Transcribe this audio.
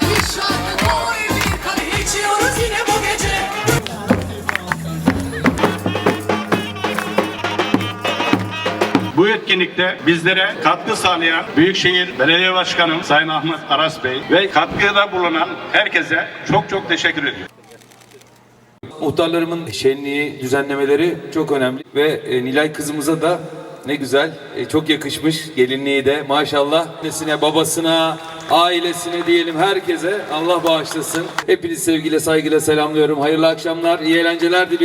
bir şarkı koy bir kadeh içiyoruz bu gece Bu etkinlikte bizlere katkı sağlayan Büyükşehir Belediye Başkanım Sayın Ahmet Aras Bey ve katkıda bulunan herkese çok çok teşekkür ediyorum. Muhtarlarımın şenliği düzenlemeleri çok önemli ve e, Nilay kızımıza da ne güzel, e, çok yakışmış gelinliği de maşallah. Annesine, babasına, ailesine diyelim herkese Allah bağışlasın. Hepinizi sevgiyle, saygıyla selamlıyorum. Hayırlı akşamlar, iyi eğlenceler diliyorum.